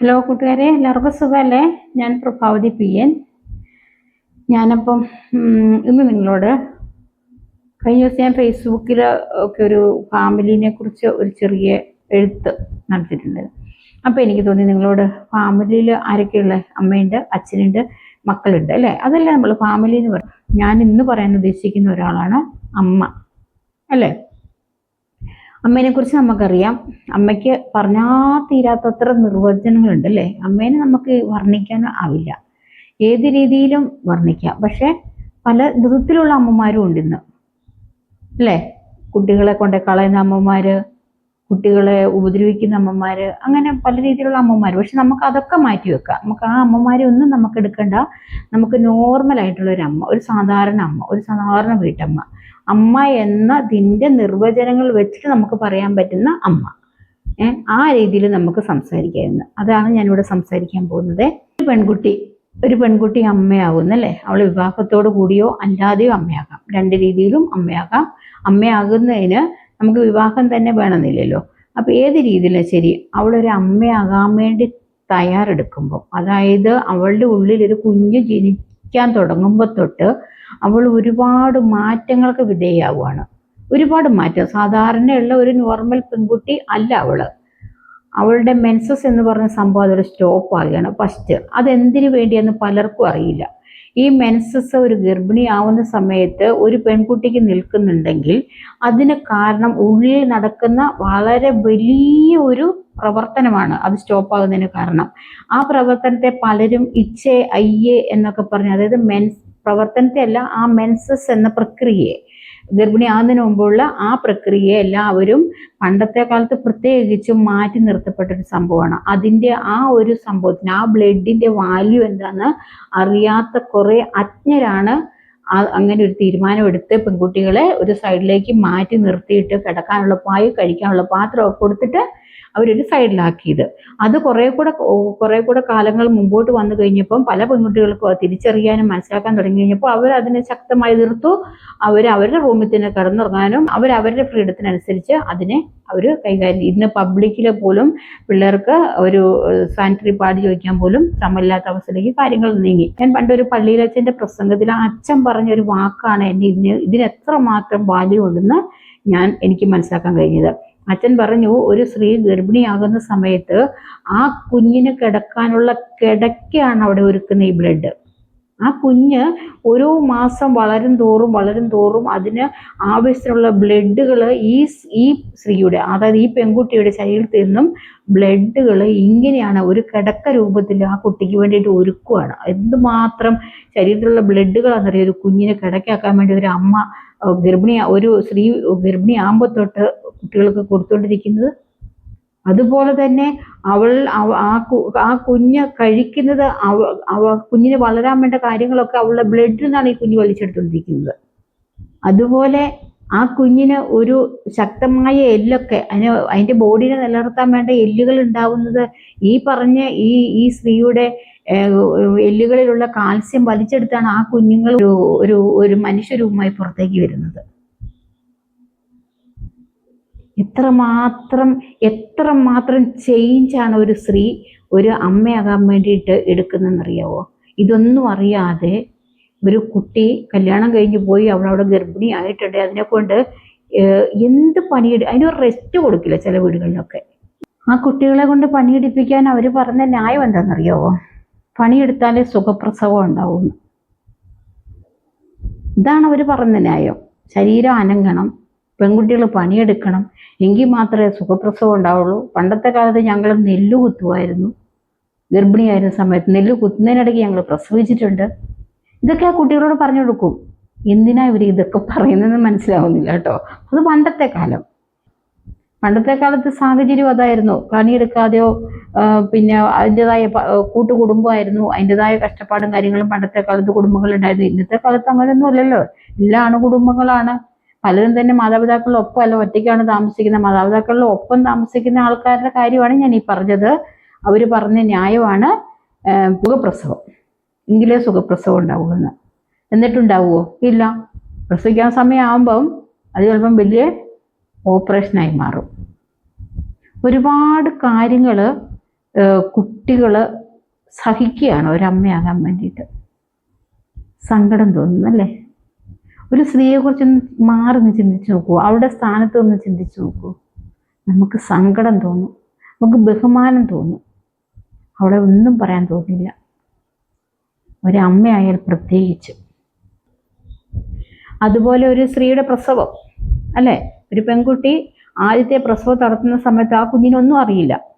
Hello കൂട്ടുകാരെ എല്ലാവർക്കും സുഖമല്ലേ? ഞാൻ പ്രഭാവതി പി എൻ. ഞാനപ്പം ഇന്ന് നിങ്ങളോട് കഴിഞ്ഞ ദിവസം ഞാൻ ഫേസ്ബുക്കിൽ ഒക്കെ ഒരു ഫാമിലിനെ കുറിച്ച് ഒരു ചെറിയ എഴുത്ത് നടത്തിയിട്ടുണ്ട്. അപ്പോൾ എനിക്ക് തോന്നി നിങ്ങളോട് ഫാമിലിയിൽ ആരൊക്കെയുള്ള അമ്മയുണ്ട് അച്ഛനുണ്ട് മക്കളുണ്ട് അല്ലേ? അതല്ലേ നമ്മൾ ഫാമിലി എന്ന് പറയും ഞാൻ ഇന്ന് പറയാൻ ഉദ്ദേശിക്കുന്ന ഒരാളാണ് അമ്മ. അല്ലേ? അമ്മേനെ കുറിച്ച് നമുക്കറിയാം. അമ്മയ്ക്ക് പറഞ്ഞാ തീരാത്തത്ര നിർവചനങ്ങളുണ്ട് അല്ലേ അമ്മേനെ നമുക്ക് വർണിക്കാൻ ആവില്ല. ഏത് രീതിയിലും വർണിക്കാം. പക്ഷെ പല വിധത്തിലുള്ള അമ്മമാരും ഉണ്ട് ഇന്ന് അല്ലേ? കുട്ടികളെ കൊണ്ട് കളയുന്ന അമ്മമാര് കുട്ടികളെ ഉപദ്രവിക്കുന്ന അമ്മമാര് അങ്ങനെ പല രീതിയിലുള്ള അമ്മമാര്. പക്ഷെ നമുക്ക് അതൊക്കെ മാറ്റി വെക്കാം. നമുക്ക് ആ അമ്മമാരെ ഒന്നും നമുക്ക് എടുക്കണ്ട. നമുക്ക് നോർമൽ ആയിട്ടുള്ള ഒരു അമ്മ ഒരു സാധാരണ അമ്മ ഒരു സാധാരണ വീട്ടമ്മ അമ്മ എന്ന എന്നതിന്റെ നിർവചനങ്ങൾ വെച്ചിട്ട് നമുക്ക് പറയാൻ പറ്റുന്ന അമ്മ. ആ രീതിയിൽ നമുക്ക് സംസാരിക്കാവുന്ന. അതാണ് ഞാനിവിടെ സംസാരിക്കാൻ പോകുന്നത്. ഒരു പെൺകുട്ടി ഒരു പെൺകുട്ടി അമ്മയാകുന്നല്ലേ അവൾ വിവാഹത്തോടു കൂടിയോ അല്ലാതെയോ അമ്മയാകാം. രണ്ട് രീതിയിലും അമ്മയാകാം. അമ്മയാകുന്നതിന് നമുക്ക് വിവാഹം തന്നെ വേണമെന്നില്ലല്ലോ. അപ്പോൾ ഏത് രീതിയിലും ശരി അവളൊരു അമ്മയാകാൻ വേണ്ടി തയ്യാറെടുക്കുമ്പോൾ അതായത് അവളുടെ ഉള്ളിൽ ഒരു കുഞ്ഞ് ജനിക്കാൻ തുടങ്ങുമ്പോൾ തൊട്ട് അവൾ ഒരുപാട് മാറ്റങ്ങൾക്ക് വിധേയമാവുകയാണ് ഒരുപാട് മാറ്റം. സാധാരണയുള്ള ഒരു നോർമൽ പെൺകുട്ടി അല്ല അവൾ. അവളുടെ മെൻസസ് എന്ന് പറഞ്ഞ സംഭവം അതൊരു സ്റ്റോപ്പ് ആകുകയാണ് ഫസ്റ്റ് അതെന്തിനു വേണ്ടിയെന്ന് പലർക്കും അറിയില്ല. ഈ മെൻസസ് ഒരു ഗർഭിണിയാവുന്ന സമയത്ത് ഒരു പെൺകുട്ടിക്ക് നിൽക്കുന്നുണ്ടെങ്കിൽ അതിന് കാരണം ഉള്ളിൽ നടക്കുന്ന വളരെ വലിയ ഒരു പ്രവർത്തനമാണ്. അത് സ്റ്റോപ്പാകുന്നതിന് കാരണം. ആ പ്രവർത്തനത്തെ പലരും ഇച്ഛേ അയ്യേ എന്നൊക്കെ പറഞ്ഞ് അതായത് മെൻസ് പ്രവർത്തനത്തെ അല്ല ആ മെൻസസ് എന്ന പ്രക്രിയയെ ഗർഭിണിയാകുന്നതിന് മുമ്പുള്ള ആ പ്രക്രിയയെ എല്ലാവരും പണ്ടത്തെ കാലത്ത് പ്രത്യേകിച്ചും മാറ്റി നിർത്തപ്പെട്ട ഒരു സംഭവമാണ്. അതിന്റെ ആ ഒരു സംഭവത്തിന് ആ ബ്ലഡിന്റെ വാല്യൂ എന്താണെന്ന് അറിയാത്ത കുറേ അജ്ഞരാണ് അങ്ങനെ ഒരു തീരുമാനം എടുത്ത് പെൺകുട്ടികളെ ഒരു സൈഡിലേക്ക് മാറ്റി നിർത്തിയിട്ട് കിടക്കാനുള്ള പായ് കഴിക്കാനുള്ള പാത്രമൊക്കെ കൊടുത്തിട്ട് അവരൊരു സൈഡിലാക്കിയത്. അത് കുറേ കൂടെ കുറേ കൂടെ കാലങ്ങൾ മുമ്പോട്ട് വന്നു കഴിഞ്ഞപ്പം പല പെൺകുട്ടികൾക്കും തിരിച്ചറിയാനും മനസ്സിലാക്കാൻ തുടങ്ങി കഴിഞ്ഞപ്പോൾ അവർ അതിനെ ശക്തമായി എതിർത്തു. അവർ അവരുടെ റൂമിൽ തന്നെ കിടന്നുറങ്ങാനും അവർ അവരുടെ ഫ്രീഡത്തിനനുസരിച്ച് അതിനെ അവർ കൈകാര്യം ഇന്ന് പബ്ലിക്കിൽ പോലും പിള്ളേർക്ക് ഒരു സാനിറ്ററി പാഡ് ചോദിക്കാൻ പോലും ശ്രമമില്ലാത്ത അവസ്ഥയിലേക്ക് കാര്യങ്ങൾ നീങ്ങി. ഞാൻ പണ്ടൊരു പള്ളിയിലച്ഛന്റെ പ്രസംഗത്തിൽ ആ അച്ഛൻ പറഞ്ഞ ഒരു വാക്കാണ് എന്നെ ഇതിന് ഇതിന് എത്രമാത്രം വാല്യൂ ഉണ്ടെന്ന് ഞാൻ എനിക്ക് മനസ്സിലാക്കാൻ കഴിഞ്ഞത്. അച്ഛൻ പറഞ്ഞു ഒരു സ്ത്രീ ഗർഭിണിയാകുന്ന സമയത്ത് ആ കുഞ്ഞിന് കിടക്കാനുള്ള കിടക്കയാണ് അവിടെ ഒരുക്കുന്ന ഈ ബ്ലഡ് ആ കുഞ്ഞ് ഓരോ മാസം വളരും തോറും വളരും തോറും അതിന് ആവശ്യത്തിനുള്ള ബ്ലഡുകൾ ഈ ഈ സ്ത്രീയുടെ അതായത് ഈ പെൺകുട്ടിയുടെ ശരീരത്തിൽ നിന്നും ബ്ലഡുകൾ ഇങ്ങനെയാണ് ഒരു കിടക്ക രൂപത്തിൽ ആ കുട്ടിക്ക് വേണ്ടിയിട്ട് ഒരുക്കുവാണ്. എന്തുമാത്രം ശരീരത്തിലുള്ള ബ്ലഡുകളാണെന്നറിയാം ഒരു കുഞ്ഞിനെ കിടക്കാക്കാൻ വേണ്ടി ഒരു അമ്മ ഗർഭിണി ഒരു സ്ത്രീ ഗർഭിണി ആകുമ്പോൾ തൊട്ട് കുട്ടികൾക്ക് കൊടുത്തുകൊണ്ടിരിക്കുന്നത് അതുപോലെ തന്നെ അവൾ ആ ആ കുഞ്ഞ് കഴിക്കുന്നത് അവ കുഞ്ഞിന് വളരാൻ വേണ്ട കാര്യങ്ങളൊക്കെ അവളുടെ ബ്ലഡിൽ നിന്നാണ് ഈ കുഞ്ഞ് വലിച്ചെടുത്തുകൊണ്ടിരിക്കുന്നത് അതുപോലെ ആ കുഞ്ഞിന് ഒരു ശക്തമായ എല്ലൊക്കെ അതിന് അതിന്റെ ബോഡിനെ നിലനിർത്താൻ വേണ്ട എല്ലുകൾ ഉണ്ടാവുന്നത് ഈ പറഞ്ഞ ഈ ഈ സ്ത്രീയുടെ എല്ലുകളിലുള്ള കാൽസ്യം വലിച്ചെടുത്താണ് ആ കുഞ്ഞുങ്ങൾ ഒരു ഒരു മനുഷ്യരൂപമായി പുറത്തേക്ക് വരുന്നത്. എത്രമാത്രം എത്രമാത്രം ചേഞ്ചാണ് ഒരു സ്ത്രീ ഒരു അമ്മയാകാൻ വേണ്ടിയിട്ട് എടുക്കുന്നതെന്നറിയാവോ? ഇതൊന്നും അറിയാതെ ഒരു കുട്ടി കല്യാണം കഴിഞ്ഞ് പോയി അവളവിടെ ഗർഭിണി ആയിട്ടുണ്ട്. അതിനെ കൊണ്ട് ഏഹ്, എന്ത് പണിയെടു അതിനൊരു റെസ്റ്റ് കൊടുക്കില്ല ചില വീടുകളിലൊക്കെ. ആ കുട്ടികളെ കൊണ്ട് പണിയെടുപ്പിക്കാൻ അവർ പറഞ്ഞ ന്യായം എന്താണെന്നറിയാവോ? പണിയെടുത്താലേ സുഖപ്രസവം ഉണ്ടാവും ഇതാണ് അവർ പറഞ്ഞ ന്യായം. ശരീരം അനങ്ങണം. പെൺകുട്ടികൾ പണിയെടുക്കണം. എങ്കിൽ മാത്രമേ സുഖപ്രസവം ഉണ്ടാവുള്ളൂ. പണ്ടത്തെ കാലത്ത് ഞങ്ങൾ നെല്ല് കുത്തുമായിരുന്നു. ഗർഭിണിയായിരുന്ന സമയത്ത് നെല്ല് കുത്തുന്നതിനിടയ്ക്ക് ഞങ്ങൾ പ്രസവിച്ചിട്ടുണ്ട്. ഇതൊക്കെ ആ കുട്ടികളോട് പറഞ്ഞു കൊടുക്കും. എന്തിനാ ഇവർ ഇതൊക്കെ പറയുന്നതെന്ന് മനസ്സിലാവുന്നില്ല കേട്ടോ. അത് പണ്ടത്തെ കാലം. പണ്ടത്തെ കാലത്ത് സാഹചര്യം അതായിരുന്നു. പണിയെടുക്കാതെയോ പിന്നെ അതിന്റെതായ കൂട്ടുകുടുംബമായിരുന്നു. അതിന്റെതായ കഷ്ടപ്പാടും കാര്യങ്ങളും പണ്ടത്തെ കാലത്ത് കുടുംബങ്ങളുണ്ടായിരുന്നു. ഇന്നത്തെ കാലത്ത് അങ്ങനെയൊന്നും അല്ലല്ലോ. എല്ലാ അണുകുടുംബങ്ങളാണ് പലരും തന്നെ മാതാപിതാക്കളുടെ ഒപ്പം അല്ല ഒറ്റയ്ക്കാണ് താമസിക്കുന്നത്. മാതാപിതാക്കളുടെ ഒപ്പം താമസിക്കുന്ന ആൾക്കാരുടെ കാര്യമാണ് ഞാൻ ഈ പറഞ്ഞത്. അവർ പറഞ്ഞ ന്യായമാണ് സുഖപ്രസവം. എങ്കിലേ സുഖപ്രസവം ഉണ്ടാവുമെന്ന് എന്നിട്ടുണ്ടാവുമോ ഇല്ല. പ്രസവിക്കാൻ സമയമാകുമ്പം അത് ചിലപ്പം വലിയ ഓപ്പറേഷനായി മാറും. ഒരുപാട് കാര്യങ്ങൾ കുട്ടികൾ സഹിക്കുകയാണ്. ഒരമ്മയാകാൻ വേണ്ടിയിട്ട്. സങ്കടം തോന്നുന്നു അല്ലേ ഒരു സ്ത്രീയെക്കുറിച്ചൊന്ന് മാറി ഒന്ന് ചിന്തിച്ചു നോക്കൂ. അവളുടെ സ്ഥാനത്ത് ഒന്ന് ചിന്തിച്ചു നോക്കൂ. നമുക്ക് സങ്കടം തോന്നും. നമുക്ക് ബഹുമാനം തോന്നും. അവളെ ഒന്നും പറയാൻ തോന്നില്ല. ഒരമ്മയായാൽ പ്രത്യേകിച്ച്. അതുപോലെ ഒരു സ്ത്രീയുടെ പ്രസവം അല്ലേ? ഒരു പെൺകുട്ടി ആദ്യത്തെ പ്രസവം നടത്തുന്ന സമയത്ത് ആ കുഞ്ഞിനൊന്നും അറിയില്ല.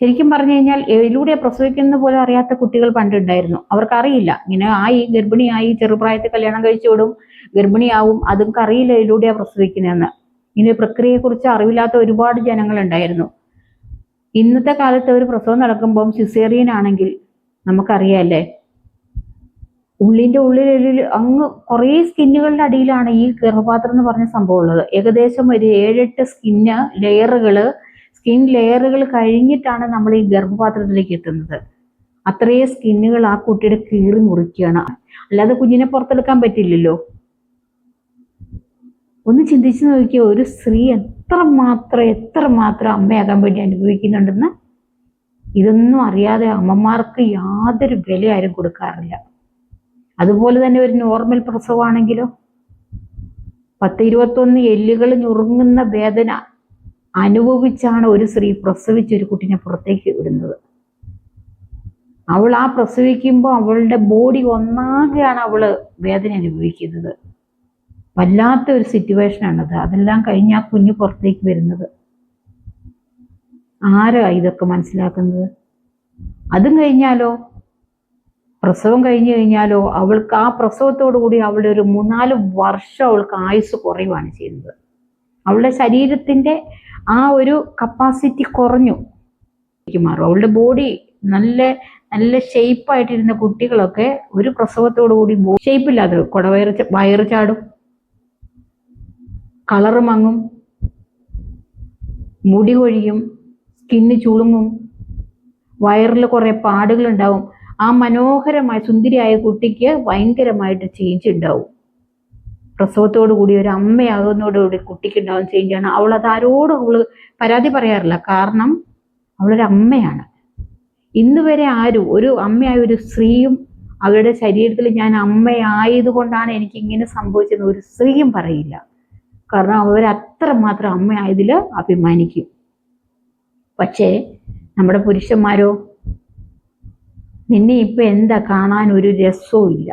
ശരിക്കും പറഞ്ഞു കഴിഞ്ഞാൽ എതിലൂടെ പ്രസവിക്കുന്ന പോലും അറിയാത്ത കുട്ടികൾ പണ്ടുണ്ടായിരുന്നു. അവർക്കറിയില്ല. ഇങ്ങനെ ആയി ഗർഭിണിയായി ചെറുപ്രായത്തിൽ കല്യാണം കഴിച്ചു വിടും ഗർഭിണിയാവും അതുങ്ങൾക്ക് അറിയില്ല ഇതിലൂടെയാ പ്രസവിക്കുന്നതെന്ന്. ഇങ്ങനെ പ്രക്രിയയെക്കുറിച്ച് അറിവില്ലാത്ത ഒരുപാട് ജനങ്ങൾ ഉണ്ടായിരുന്നു ഇന്നത്തെ കാലത്ത് ഒരു പ്രസവം നടക്കുമ്പോൾ സിസേറിയൻ ആണെങ്കിൽ നമുക്കറിയാല്ലേ ഉള്ളിന്റെ ഉള്ളിൽ അങ്ങ് കുറേ സ്കിന്നുകളുടെ അടിയിലാണ് ഈ ഗർഭപാത്രം എന്ന് പറഞ്ഞ സംഭവം ഉള്ളത്. ഏകദേശം ഒരു ഏഴെട്ട് സ്കിന്ന് ലെയറുകൾ സ്കിൻ ലെയറുകൾ കഴിഞ്ഞിട്ടാണ് നമ്മൾ ഈ ഗർഭപാത്രത്തിലേക്ക് എത്തുന്നത്. അത്രയും സ്കിന്നുകൾ ആ കുട്ടിയുടെ കീറി മുറിക്കുകയാണ്. അല്ലാതെ കുഞ്ഞിനെ പുറത്തെടുക്കാൻ പറ്റില്ലല്ലോ. ഒന്ന് ചിന്തിച്ചു നോക്കിയ ഒരു സ്ത്രീ എത്ര മാത്രം എത്ര മാത്രം അമ്മയാകാൻ വേണ്ടി അനുഭവിക്കുന്നുണ്ടെന്ന് ഇതൊന്നും അറിയാതെ അമ്മമാർക്ക് യാതൊരു വില ആരും കൊടുക്കാറില്ല. അതുപോലെ തന്നെ ഒരു നോർമൽ പ്രസവമാണെങ്കിലോ പത്ത് ഇരുപത്തൊന്ന് എല്ലുകൾ ഞുറുങ്ങുന്ന വേദന അനുഭവിച്ചാണ് ഒരു സ്ത്രീ പ്രസവിച്ച് ഒരു കുട്ടിനെ പുറത്തേക്ക് വിടുന്നത്. അവൾ ആ പ്രസവിക്കുമ്പോൾ അവളുടെ ബോഡി ഒന്നാകെയാണ് അവൾ വേദന അനുഭവിക്കുന്നത്. വല്ലാത്ത ഒരു സിറ്റുവേഷനാണത് അതെല്ലാം കഴിഞ്ഞ് ആ കുഞ്ഞ് പുറത്തേക്ക് വരുന്നത്. ആരാ ഇതൊക്കെ മനസ്സിലാക്കുന്നത്? അതും കഴിഞ്ഞാലോ? പ്രസവം കഴിഞ്ഞു കഴിഞ്ഞാലോ? അവൾക്ക് ആ പ്രസവത്തോടു കൂടി അവളുടെ ഒരു മൂന്നാൽ വർഷം അവൾക്ക് ആയുസ് കുറയുവാണ് ചെയ്യുന്നത്. അവളുടെ ശരീരത്തിന്റെ ആ ഒരു കപ്പാസിറ്റി കുറഞ്ഞു. മാറും. അവളുടെ ബോഡി നല്ല നല്ല ഷേപ്പായിട്ടിരുന്ന കുട്ടികളൊക്കെ ഒരു പ്രസവത്തോടു കൂടി ഷേപ്പില്ലാതെ കുടവയറ് വയറ് ചാടും. കളറ് മങ്ങും. മുടി കൊഴിയും. സ്കിന്ന് ചുളുങ്ങും. വയറിൽ കുറേ പാടുകളുണ്ടാവും. ആ മനോഹരമായ സുന്ദരിയായ കുട്ടിക്ക് ഭയങ്കരമായിട്ട് ചേഞ്ച് ഉണ്ടാവും. പ്രസവത്തോടു കൂടി ഒരു അമ്മയാകുന്നതോടുകൂടി കുട്ടിക്ക് ഉണ്ടാവും ചേഞ്ചാണ് അവൾ അത് ആരോടും അവൾ പരാതി പറയാറില്ല. കാരണം അവളൊരു അമ്മയാണ്. ഇന്ന് വരെ ആരും ഒരു അമ്മയായ ഒരു സ്ത്രീയും അവരുടെ ശരീരത്തിൽ ഞാൻ അമ്മയായതുകൊണ്ടാണ് എനിക്ക് ഇങ്ങനെ സംഭവിച്ചത് ഒരു സ്ത്രീയും പറയില്ല. കാരണം അവരത്ര മാത്രം അമ്മയായതിൽ അഭിമാനിക്കും. പക്ഷേ നമ്മുടെ പുരുഷന്മാരോ നിന്നെ ഇപ്പൊ എന്താ കാണാൻ ഒരു രസവും ഇല്ല.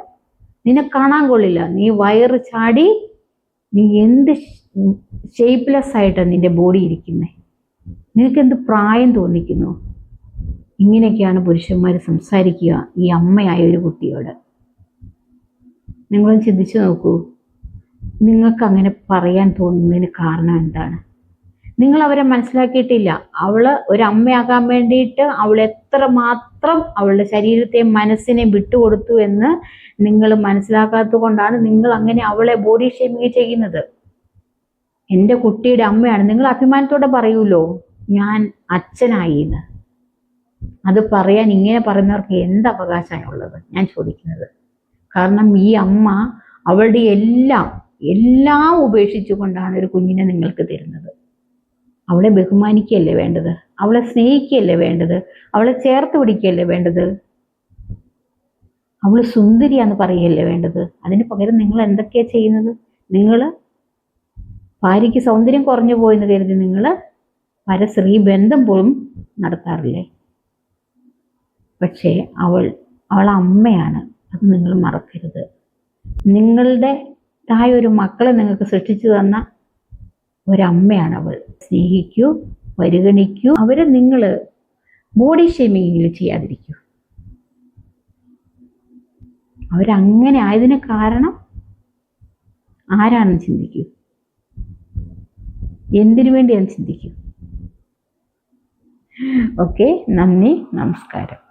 നിന്നെ കാണാൻ കൊള്ളില്ല. നീ വയറ് ചാടി നീ എന്ത് ഷേപ്പ്ലെസ് ആയിട്ടാണ് നിന്റെ ബോഡി ഇരിക്കുന്നത് നിനക്ക് എന്ത് പ്രായം തോന്നിക്കുന്നു? ഇങ്ങനെയൊക്കെയാണ് പുരുഷന്മാർ സംസാരിക്കുക ഈ അമ്മയായ ഒരു കുട്ടിയോട്. നിങ്ങളൊന്ന് ചിന്തിച്ചു നോക്കൂ. നിങ്ങൾക്ക് അങ്ങനെ പറയാൻ തോന്നുന്നതിന് കാരണം എന്താണ്? നിങ്ങൾ അവരെ മനസ്സിലാക്കിയിട്ടില്ല. അവൾ ഒരു അമ്മയാകാൻ വേണ്ടിയിട്ട് അവൾ എത്ര മാത്രം അവളുടെ ശരീരത്തെ മനസ്സിനെ വിട്ടുകൊടുത്തു എന്ന് നിങ്ങൾ മനസ്സിലാക്കാത്തത് കൊണ്ടാണ് നിങ്ങൾ അങ്ങനെ അവളെ ബോഡി ഷേമിങ് ചെയ്യുന്നത്. എന്റെ കുട്ടിയുടെ അമ്മയാണ്. നിങ്ങൾ അഭിമാനത്തോടെ പറയൂലോ ഞാൻ അച്ഛനായി എന്ന്. അത് പറയാൻ ഇങ്ങനെ പറയുന്നവർക്ക് എന്ത് അവകാശമാണുള്ളത്? ഞാൻ ചോദിക്കുന്നത്. കാരണം ഈ അമ്മ അവളുടെ എല്ലാം എല്ലാം ഉപേക്ഷിച്ചുകൊണ്ടാണ് ഒരു കുഞ്ഞിനെ നിങ്ങൾക്ക് തരുന്നത്. അവളെ ബഹുമാനിക്കുകയല്ലേ വേണ്ടത്? അവളെ സ്നേഹിക്കുകയല്ലേ വേണ്ടത്? അവളെ ചേർത്ത് പിടിക്കുകയല്ലേ വേണ്ടത്? അവൾ സുന്ദരിയാന്ന് പറയുകയല്ലേ വേണ്ടത്? അതിന് പകരം നിങ്ങൾ എന്തൊക്കെയാ ചെയ്യുന്നത്? നിങ്ങൾ ഭാര്യയ്ക്ക് സൗന്ദര്യം കുറഞ്ഞു പോയെന്ന് കരുതി നിങ്ങൾ പരസ്ത്രീ ബന്ധം പോലും നടത്താറില്ലേ? പക്ഷേ അവൾ അവൾ അമ്മയാണ്. അത് നിങ്ങൾ മറക്കരുത്. നിങ്ങളുടെ തായ ഒരു മക്കളെ നിങ്ങൾക്ക് സൃഷ്ടിച്ചു തന്ന ഒരമ്മയാണ് അവൾ സ്നേഹിക്കൂ പരിഗണിക്കൂ. അവരെ നിങ്ങൾ ബോഡി ഷേമിങ്ങിൽ ചെയ്യാതിരിക്കൂ. അവരങ്ങനെ ആയതിന് കാരണം ആരാണെന്ന് ചിന്തിക്കൂ. എന്തിനു വേണ്ടിയാണെന്ന് ചിന്തിക്കൂ. ഓക്കെ നന്ദി നമസ്കാരം.